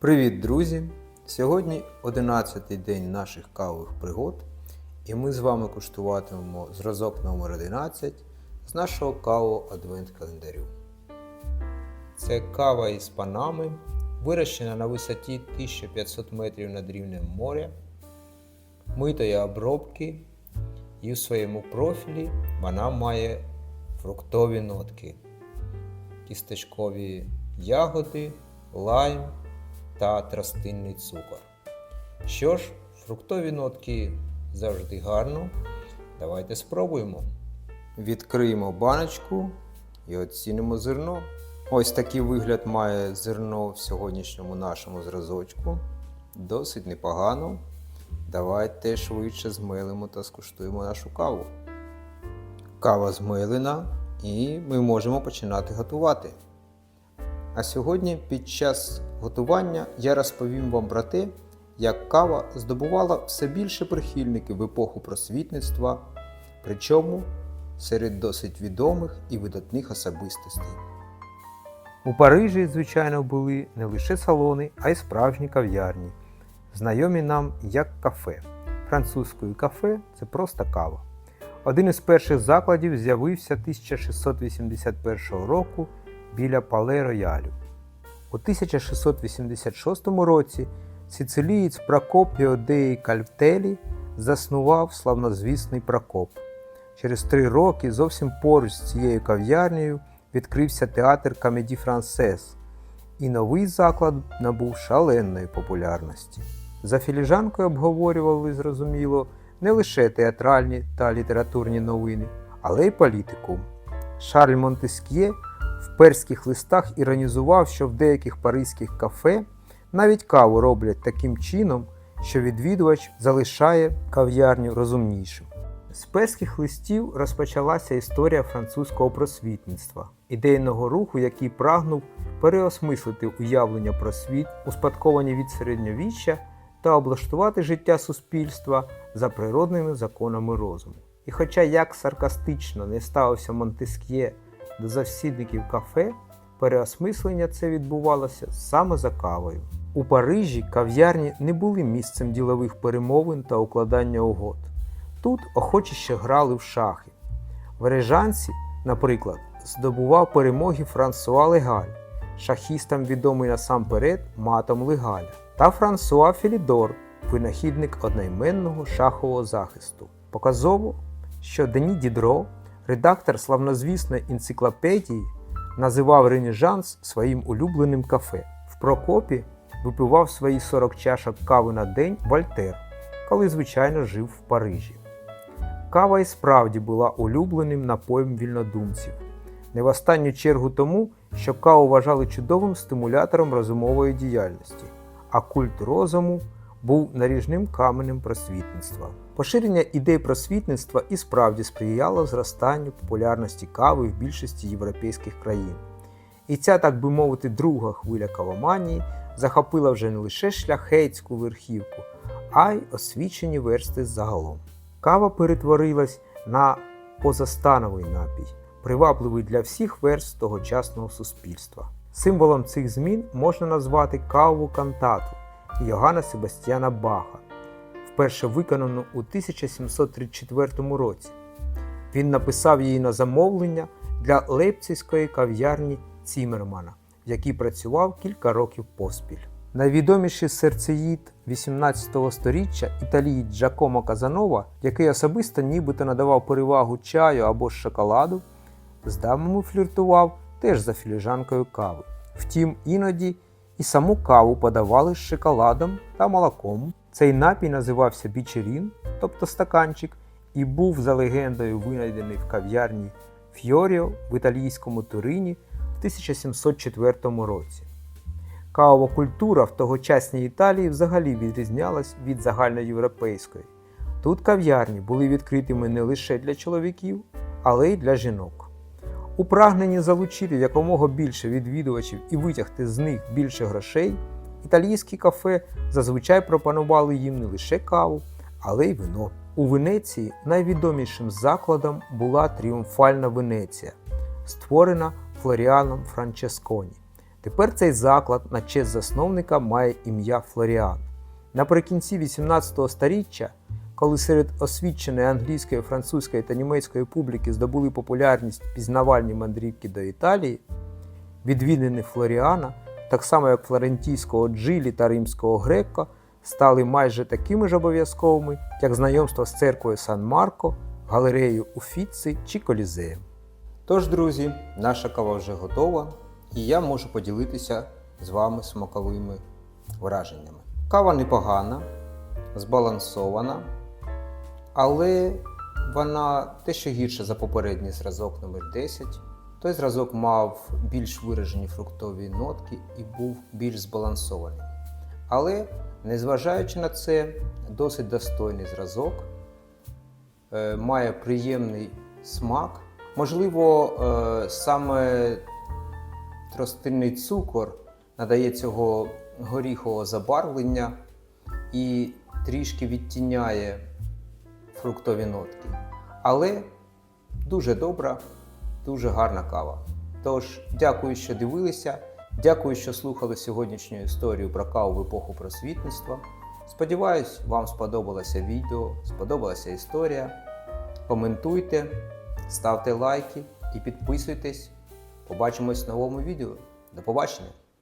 Привіт, друзі! Сьогодні 11-й день наших кавових пригод, і ми з вами куштуватимемо зразок номер 11 з нашого кавового адвент календарю. Це кава із Панами, вирощена на висоті 1500 метрів над рівнем моря, митої обробки, і в своєму профілі вона має фруктові нотки, кісточкові ягоди, лайм та тростинний цукор. Що ж, фруктові нотки завжди гарно. Давайте спробуємо. Відкриємо баночку і оцінимо зерно. Ось такий вигляд має зерно в сьогоднішньому нашому зразочку. Досить непогано. Давайте швидше змилимо та скуштуємо нашу каву. Кава змилена і ми можемо починати готувати. А сьогодні під час готування я розповім вам про те, як кава здобувала все більше прихильників в епоху просвітництва, причому серед досить відомих і видатних особистостей. У Парижі, звичайно, були не лише салони, а й справжні кав'ярні, знайомі нам як кафе. Французькою кафе це просто кава. Один із перших закладів з'явився 1681 року біля Пале Роялю. У 1686 році сицилієць Прокопіо деї Кальвтелі заснував славнозвісний Прокоп. Через три роки зовсім поруч з цією кав'ярнею відкрився театр Камеді Франсес, і новий заклад набув шаленої популярності. За філіжанкою обговорювали, зрозуміло, не лише театральні та літературні новини, але й політику. Шарль Монтеск'є в перських листах іронізував, що в деяких паризьких кафе навіть каву роблять таким чином, що відвідувач залишає кав'ярню розумнішим. З перських листів розпочалася історія французького просвітництва, ідейного руху, який прагнув переосмислити уявлення про світ, успадковані від середньовіччя, та облаштувати життя суспільства за природними законами розуму. І хоча як саркастично не ставився Монтеск'є до завсідників кафе, переосмислення це відбувалося саме за кавою. У Парижі кав'ярні не були місцем ділових перемовин та укладання угод. Тут охочіще грали в шахи. В Режанці, наприклад, здобував перемоги Франсуа Легаль, шахістам відомий насамперед матом Легаля, та Франсуа Філідор, винахідник одноіменного шахового захисту. Показово, що Дені Дідро, редактор славнозвісної енциклопедії, називав Ренежанс своїм улюбленим кафе. В Прокопі випивав свої 40 чашок кави на день Вольтер, коли, звичайно, жив в Парижі. Кава і справді була улюбленим напоєм вільнодумців, не в останню чергу тому, що каву вважали чудовим стимулятором розумової діяльності, а культ розуму був наріжним каменем просвітництва. Поширення ідей просвітництва і справді сприяло зростанню популярності кави в більшості європейських країн. І ця, так би мовити, друга хвиля кавоманії захопила вже не лише шляхетську верхівку, а й освічені версти загалом. Кава перетворилась на позастановий напій, привабливий для всіх верств тогочасного суспільства. Символом цих змін можна назвати кавову кантату Йоганна Себастьяна Баха, вперше виконану у 1734 році. Він написав її на замовлення для лейпцизької кав'ярні Цімермана, в якій працював кілька років поспіль. Найвідоміший серцеїд 18 століття італієць Джакомо Казанова, який особисто нібито надавав перевагу чаю або шоколаду, з дамами фліртував теж за філіжанкою кави. Втім, іноді і саму каву подавали з шоколадом та молоком. Цей напій називався бічерін, тобто стаканчик, і був за легендою винайдений в кав'ярні Фьоріо в італійському Турині в 1704 році. Кавова культура в тогочасній Італії взагалі відрізнялась від загальноєвропейської. Тут кав'ярні були відкритими не лише для чоловіків, але й для жінок. У прагненні залучити якомога більше відвідувачів і витягти з них більше грошей, італійські кафе зазвичай пропонували їм не лише каву, але й вино. У Венеції найвідомішим закладом була тріумфальна Венеція, створена Флоріаном Франческоні. Тепер цей заклад на честь засновника має ім'я Флоріан. Наприкінці 18 століття, коли серед освіченої англійської, французької та німецької публіки здобули популярність пізнавальні мандрівки до Італії, відвідини Флоріана, так само як флорентійського джилі та римського греко, стали майже такими ж обов'язковими, як знайомство з церквою Сан Марко, галереєю Уфіци чи Колізеєм. Тож, друзі, наша кава вже готова, і я можу поділитися з вами смаковими враженнями. Кава непогана, збалансована, але вона те, що гірше за попередній зразок номер 10 той зразок мав більш виражені фруктові нотки і був більш збалансований. Але, незважаючи на це, досить достойний зразок, е, має приємний смак. Можливо, е, саме тростинний цукор надає цього горіхового забарвлення і трішки відтіняє фруктові нотки. Але дуже добра, дуже гарна кава. Тож, дякую, що дивилися. Дякую, що слухали сьогоднішню історію про каву в епоху просвітництва. Сподіваюсь, вам сподобалося відео, сподобалася історія. Коментуйте, ставте лайки і підписуйтесь. Побачимось в новому відео. До побачення!